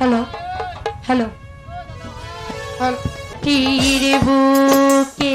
hello hello তীর বুকে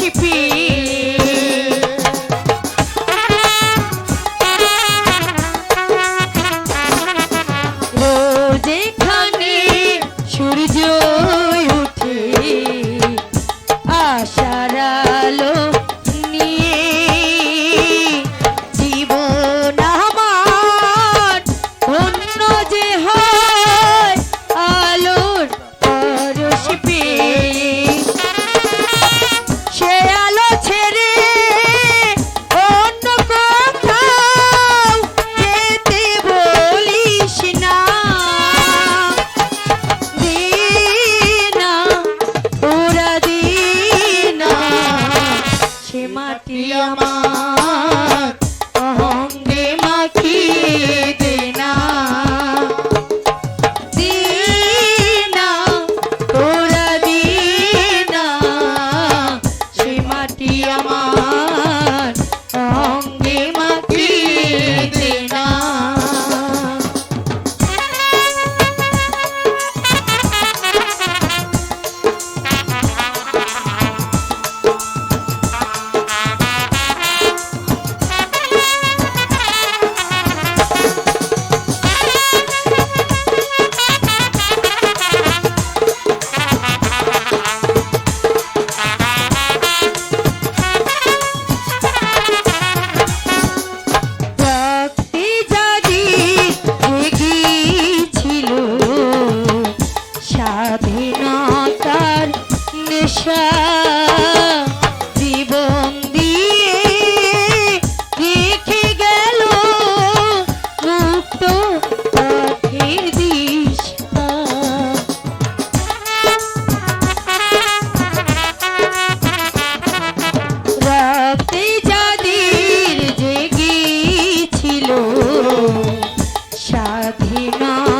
Sheppey সূর্য উঠে আশারা রাধিনা